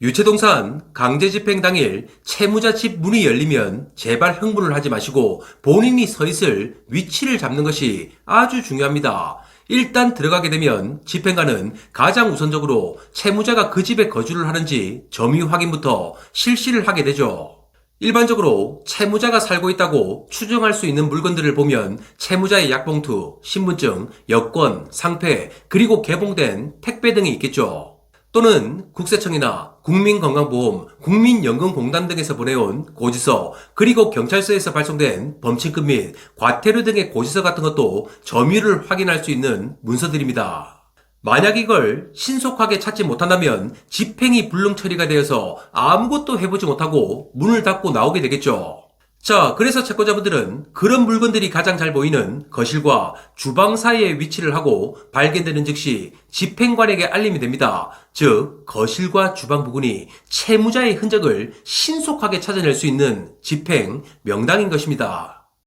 유채동산 강제집행 당일 채무자 집 문이 열리면 제발 흥분을 하지 마시고 본인이 서 있을 위치를 잡는 것이 아주 중요합니다. 일단 들어가게 되면 집행관은 가장 우선적으로 채무자가 그 집에 거주를 하는지 점유 확인부터 실시를 하게 되죠. 일반적으로 채무자가 살고 있다고 추정할 수 있는 물건들을 보면 채무자의 약봉투, 신분증, 여권, 상패, 그리고 개봉된 택배 등이 있겠죠. 또는 국세청이나 국민건강보험, 국민연금공단 등에서 보내온 고지서, 그리고 경찰서에서 발송된 범칙금 및 과태료 등의 고지서 같은 것도 점유를 확인할 수 있는 문서들입니다. 만약 이걸 신속하게 찾지 못한다면 집행이 불능 처리가 되어서 아무것도 해보지 못하고 문을 닫고 나오게 되겠죠. 자, 그래서 채권자분들은 그런 물건들이 가장 잘 보이는 거실과 주방 사이에 위치를 하고 발견되는 즉시 집행관에게 알림이 됩니다. 즉, 거실과 주방 부근이 채무자의 흔적을 신속하게 찾아낼 수 있는 집행 명당인 것입니다.